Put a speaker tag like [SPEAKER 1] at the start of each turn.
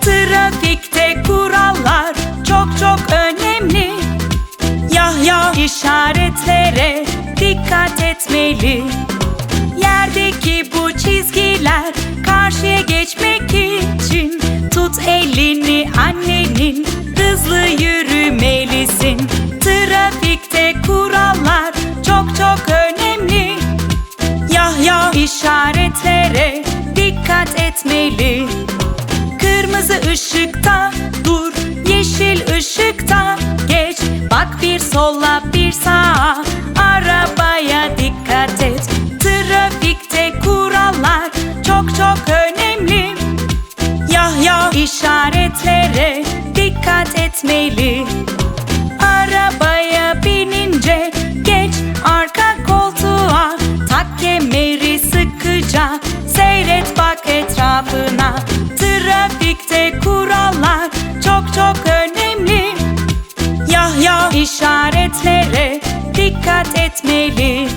[SPEAKER 1] Trafikte kurallar çok çok önemli. Yahya işaretlere dikkat etmeli. Yerdeki bu çizgiler karşıya geçmek için Tut elini annenin hızlı yürü işaretlere dikkat etmeli. Kırmızı ışıkta dur, yeşil ışıkta geç. Bak bir sola bir sağa, arabaya dikkat et. Trafikte kurallar çok çok önemli. Yahya işaretlere dikkat etmeli sıkıca seyret bak etrafına. Trafikte kurallar çok çok önemli. Yahya işaretlere dikkat etmeli